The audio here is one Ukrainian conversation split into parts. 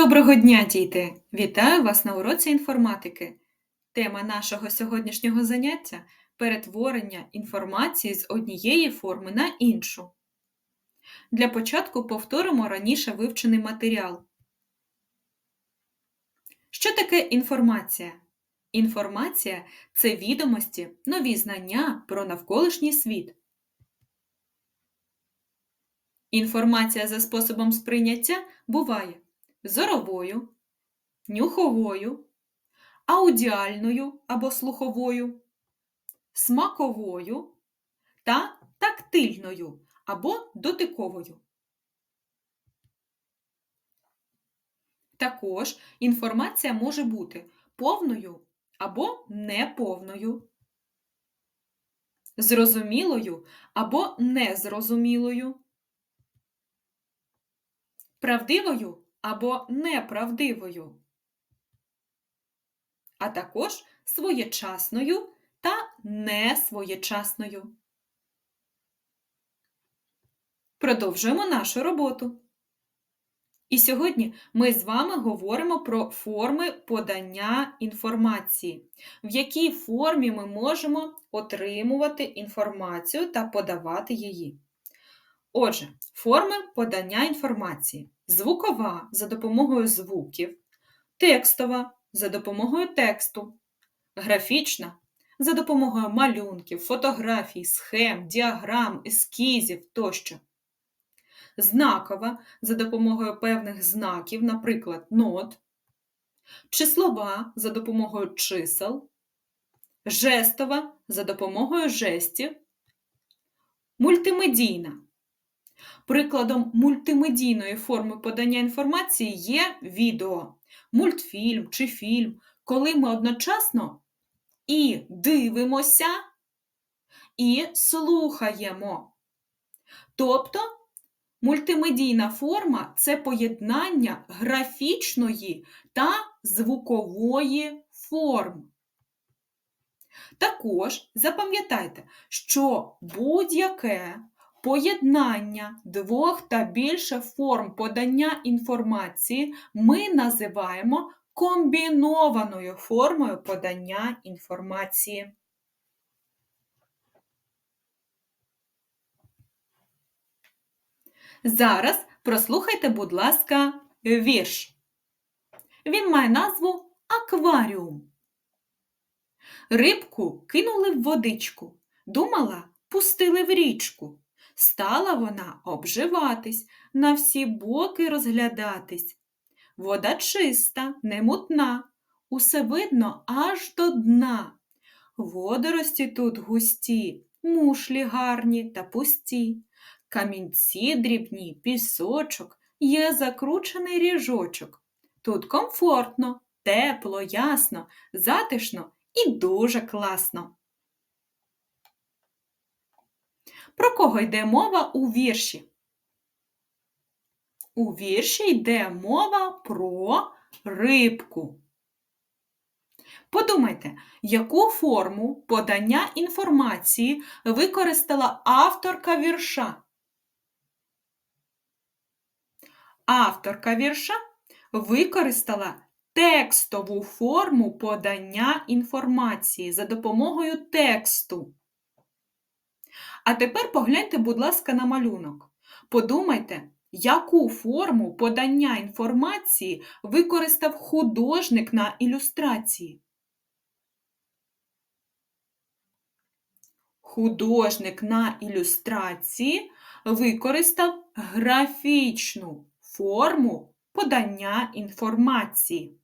Доброго дня, діти! Вітаю вас на уроці інформатики. Тема нашого сьогоднішнього заняття перетворення інформації з однієї форми на іншу. Для початку повторимо раніше вивчений матеріал. Що таке інформація? Інформація це відомості, нові знання про навколишній світ. Інформація за способом сприйняття буває зоровою, нюховою, аудіальною або слуховою, смаковою та тактильною або дотиковою. Також інформація може бути повною або неповною, зрозумілою або незрозумілою, правдивою або неправдивою, а також своєчасною та несвоєчасною. Продовжуємо нашу роботу. І сьогодні ми з вами говоримо про форми подання інформації, в якій формі ми можемо отримувати інформацію та подавати її. Отже, форми подання інформації. Звукова за допомогою звуків, текстова за допомогою тексту, графічна за допомогою малюнків, фотографій, схем, діаграм, ескізів тощо. Знакова за допомогою певних знаків, наприклад, нот, числова за допомогою чисел, жестова за допомогою жестів, мультимедійна Прикладом мультимедійної форми подання інформації є відео, мультфільм чи фільм, коли ми одночасно і дивимося, і слухаємо. Тобто мультимедійна форма це поєднання графічної та звукової форм. Також запам'ятайте, що будь-яке Поєднання двох та більше форм подання інформації ми називаємо комбінованою формою подання інформації. Зараз прослухайте, будь ласка, вірш. Він має назву Акваріум. Рибку кинули в водичку. Думала, пустили в річку. Стала вона обживатись, на всі боки розглядатись. Вода чиста, немутна, усе видно аж до дна. Водорості тут густі, мушлі гарні та пусті. Камінці дрібні, пісочок, є закручений ріжочок. Тут комфортно, тепло, ясно, затишно і дуже класно. Про кого йде мова у вірші? У вірші йде мова про рибку. Подумайте, яку форму подання інформації використала авторка вірша? Авторка вірша використала текстову форму подання інформації за допомогою тексту. А тепер погляньте, будь ласка, на малюнок. Подумайте, яку форму подання інформації використав художник на ілюстрації. Художник на ілюстрації використав графічну форму подання інформації.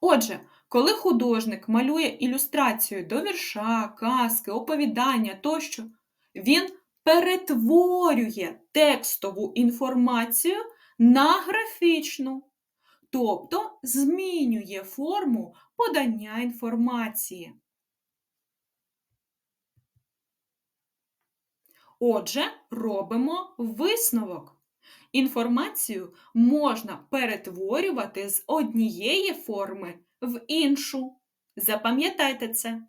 Отже, коли художник малює ілюстрацію до вірша, казки, оповідання тощо, він перетворює текстову інформацію на графічну, тобто змінює форму подання інформації. Отже, робимо висновок. Інформацію можна перетворювати з однієї форми в іншу. Запам'ятайте це.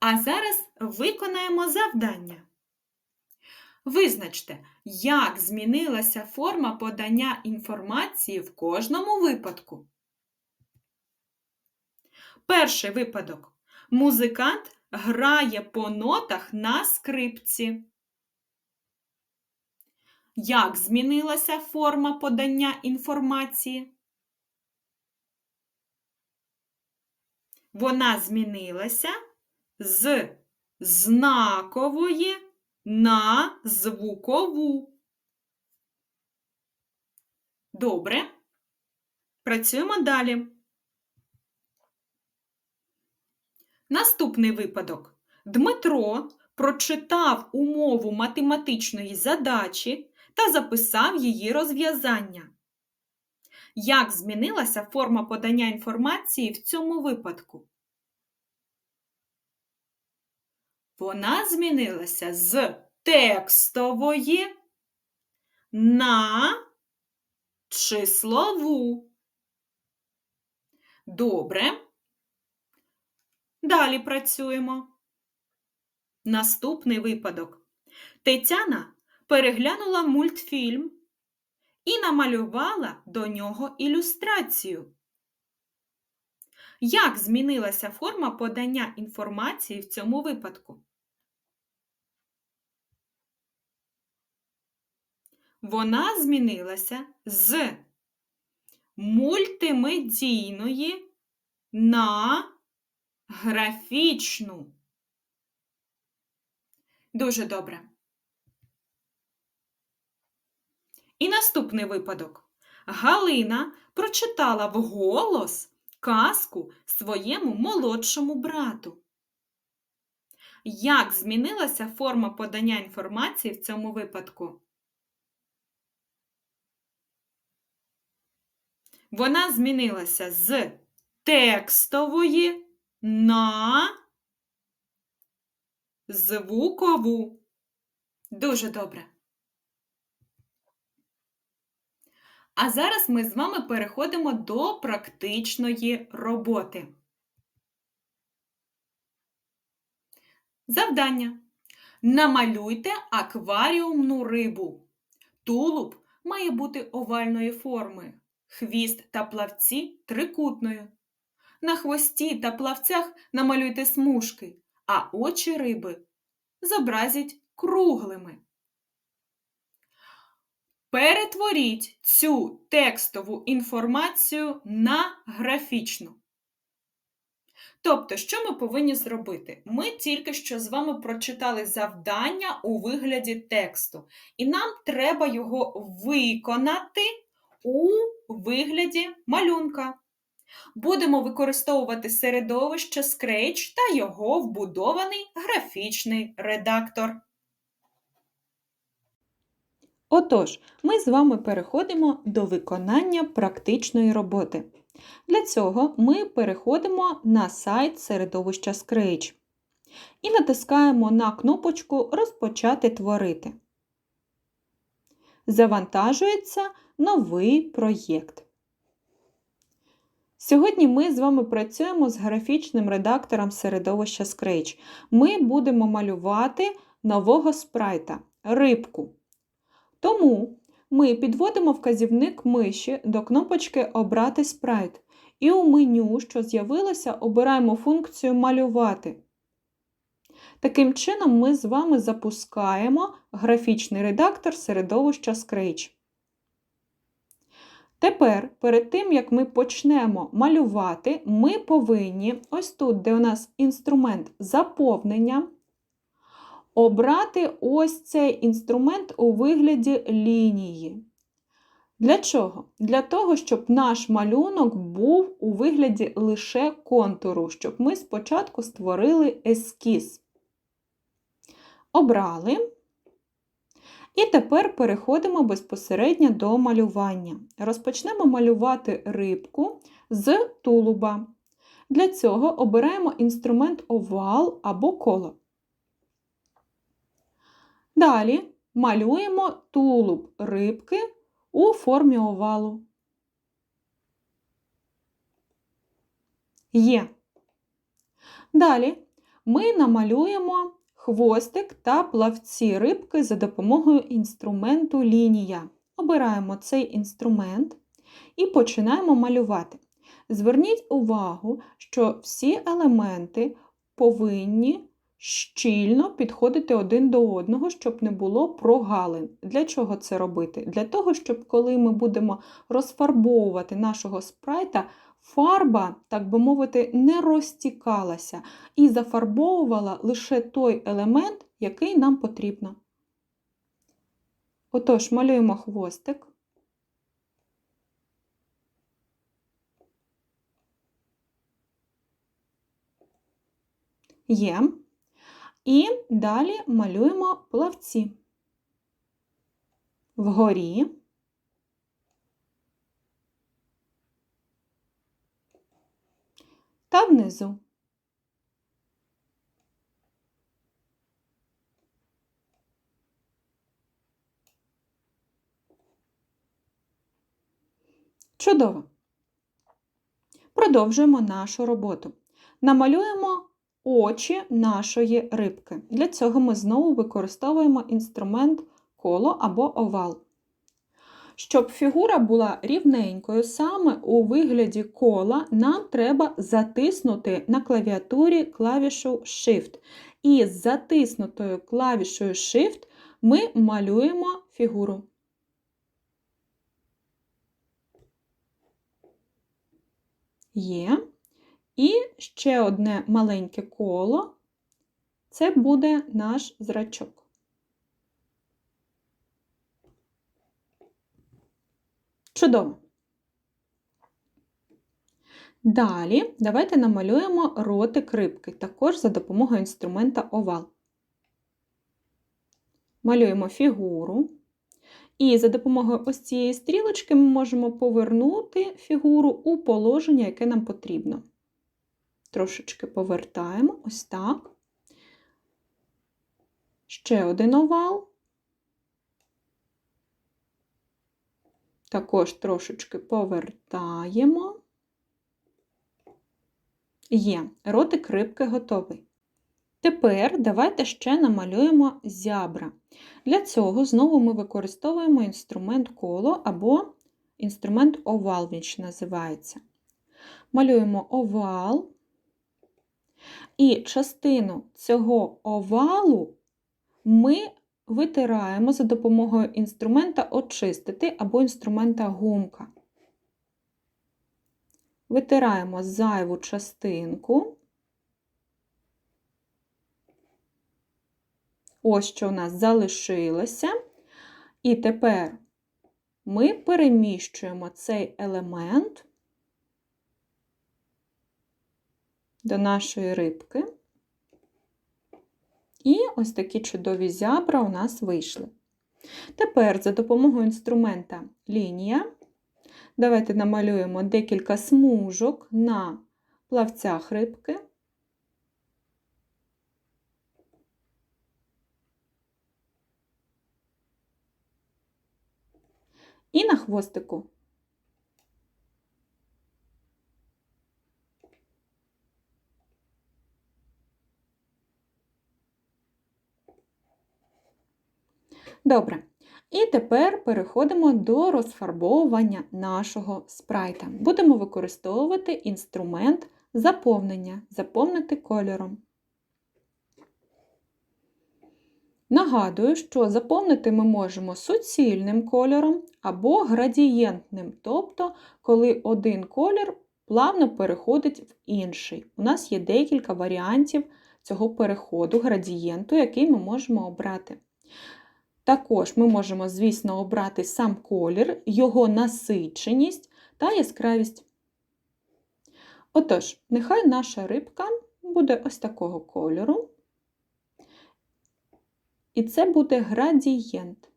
А зараз виконаємо завдання. Визначте, як змінилася форма подання інформації в кожному випадку. Перший випадок. Музикант грає по нотах на скрипці. Як змінилася форма подання інформації? Вона змінилася з знакової на звукову. Добре. Працюємо далі. Наступний випадок. Дмитро прочитав умову математичної задачі та записав її розв'язання. Як змінилася форма подання інформації в цьому випадку? Вона змінилася з текстової на числову. Добре. Далі працюємо. Наступний випадок. Тетяна переглянула мультфільм і намалювала до нього ілюстрацію. Як змінилася форма подання інформації в цьому випадку? Вона змінилася з мультимедійної на графічну. Дуже добре. І наступний випадок. Галина прочитала вголос казку своєму молодшому брату. Як змінилася форма подання інформації в цьому випадку? Вона змінилася з текстової на звукову. Дуже добре. А зараз ми з вами переходимо до практичної роботи. Завдання. Намалюйте акваріумну рибу. Тулуб має бути овальної форми, хвіст та плавці трикутною. На хвості та плавцях намалюйте смужки, а очі риби зобразіть круглими. Перетворіть цю текстову інформацію на графічну. Тобто, що ми повинні зробити? Ми тільки що з вами прочитали завдання у вигляді тексту, і нам треба його виконати у вигляді малюнка. Будемо використовувати середовище Scratch та його вбудований графічний редактор. Отож, ми з вами переходимо до виконання практичної роботи. Для цього ми переходимо на сайт середовища Scratch і натискаємо на кнопочку Розпочати творити. Завантажується новий проєкт. Сьогодні ми з вами працюємо з графічним редактором середовища Scratch. Ми будемо малювати нового спрайта рибку. Тому ми підводимо вказівник миші до кнопочки Обрати спрайт. І у меню, що з'явилося, обираємо функцію Малювати. Таким чином, ми з вами запускаємо графічний редактор середовища Scratch. Тепер, перед тим, як ми почнемо малювати, ми повинні, ось тут, де у нас інструмент заповнення, обрати ось цей інструмент у вигляді лінії. Для чого? Для того, щоб наш малюнок був у вигляді лише контуру, щоб ми спочатку створили ескіз. Обрали. І тепер переходимо безпосередньо до малювання. Розпочнемо малювати рибку з тулуба. Для цього обираємо інструмент овал або коло. Далі малюємо тулуб рибки у формі овалу. Є. Далі ми намалюємо хвостик та плавці рибки за допомогою інструменту лінія. Обираємо цей інструмент і починаємо малювати. Зверніть увагу, що всі елементи повинні щільно підходити один до одного, щоб не було прогалин. Для чого це робити? Для того, щоб коли ми будемо розфарбовувати нашого спрайта, фарба, так би мовити, не розтікалася і зафарбовувала лише той елемент, який нам потрібно. Отож, малюємо хвостик. Є. І далі малюємо плавці. Вгорі. Та внизу. Чудово. Продовжуємо нашу роботу. Намалюємо очі нашої рибки. Для цього ми знову використовуємо інструмент коло або овал. Щоб фігура була рівненькою, саме у вигляді кола нам треба затиснути на клавіатурі клавішу Shift. І з затиснутою клавішою Shift ми малюємо фігуру. Є. І ще одне маленьке коло це буде наш зрачок. Чудово. Далі давайте намалюємо ротик рибки, також за допомогою інструмента овал. Малюємо фігуру. І за допомогою ось цієї стрілочки ми можемо повернути фігуру у положення, яке нам потрібно. Трошечки повертаємо ось так. Ще один овал. Також трошечки повертаємо. Є, ротик рибки готовий. Тепер давайте ще намалюємо зябра. Для цього знову ми використовуємо інструмент коло або інструмент овал, він ще називається. Малюємо овал, і частину цього овалу ми витираємо за допомогою інструмента очистити або інструмента гумка. Витираємо зайву частинку. Ось що у нас залишилося. І тепер ми переміщуємо цей елемент до нашої рибки. І ось такі чудові зябра у нас вийшли. Тепер за допомогою інструмента лінія, давайте намалюємо декілька смужок на плавцях рибки. І на хвостику. Добре. І тепер переходимо до розфарбовування нашого спрайта. Будемо використовувати інструмент заповнення, заповнити кольором. Нагадую, що заповнити ми можемо суцільним кольором або градієнтним, тобто, коли один колір плавно переходить в інший. У нас є декілька варіантів цього переходу, градієнту, який ми можемо обрати. Також ми можемо, звісно, обрати сам колір, його насиченість та яскравість. Отож, нехай наша рибка буде ось такого кольору. І це буде градієнт.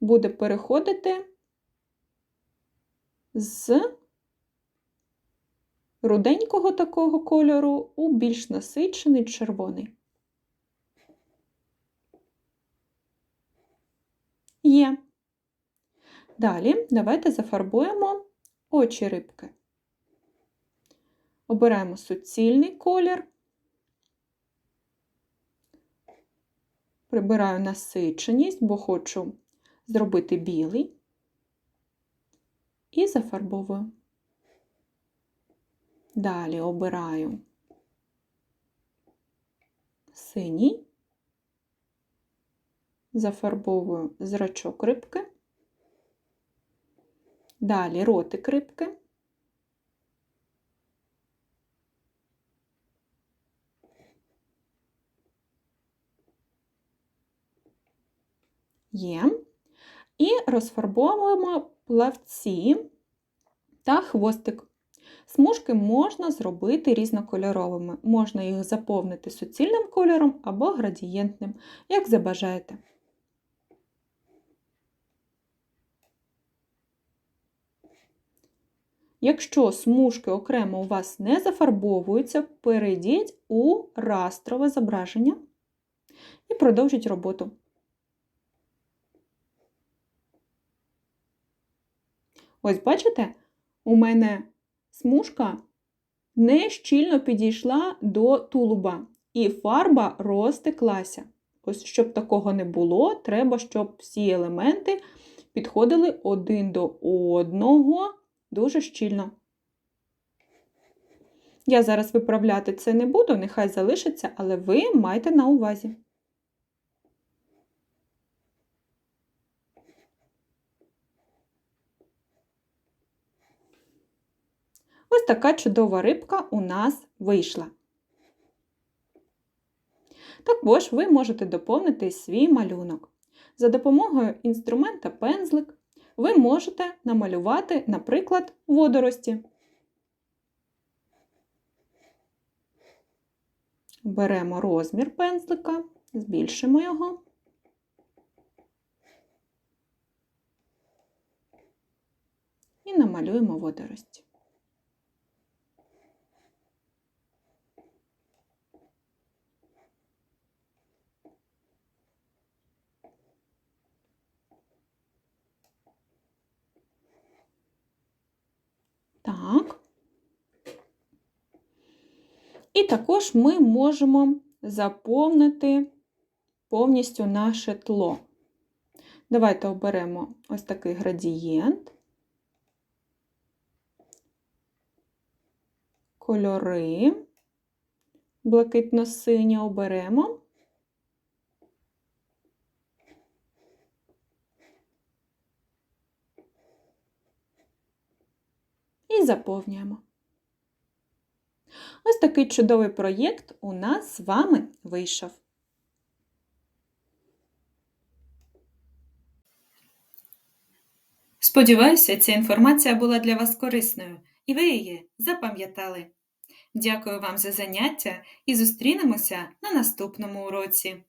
Буде переходити з руденького такого кольору у більш насичений червоний. Є. Далі давайте зафарбуємо очі рибки. Обираємо суцільний колір. Прибираю насиченість, бо хочу зробити білий і зафарбовую. Далі обираю синій, зафарбовую зрачок рибки, далі ротик рибки. Є. І розфарбовуємо плавці та хвостик. Смужки можна зробити різнокольоровими. Можна їх заповнити суцільним кольором або градієнтним, як забажаєте. Якщо смужки окремо у вас не зафарбовуються, перейдіть у растрове зображення і продовжіть роботу. Ось бачите, у мене смужка не щільно підійшла до тулуба, і фарба розтеклася. Ось, щоб такого не було, треба, щоб всі елементи підходили один до одного дуже щільно. Я зараз виправляти це не буду, нехай залишиться, але ви майте на увазі. Ось така чудова рибка у нас вийшла. Також ви можете доповнити свій малюнок. За допомогою інструмента пензлик ви можете намалювати, наприклад, водорості. Беремо розмір пензлика, збільшимо його. І намалюємо водорості. Так. І також ми можемо заповнити повністю наше тло. Давайте оберемо ось такий градієнт, кольори, блакитно-сині оберемо. і заповнюємо. Ось такий чудовий проєкт у нас з вами вийшов. Сподіваюся, ця інформація була для вас корисною і ви її запам'ятали. Дякую вам за заняття і зустрінемося на наступному уроці.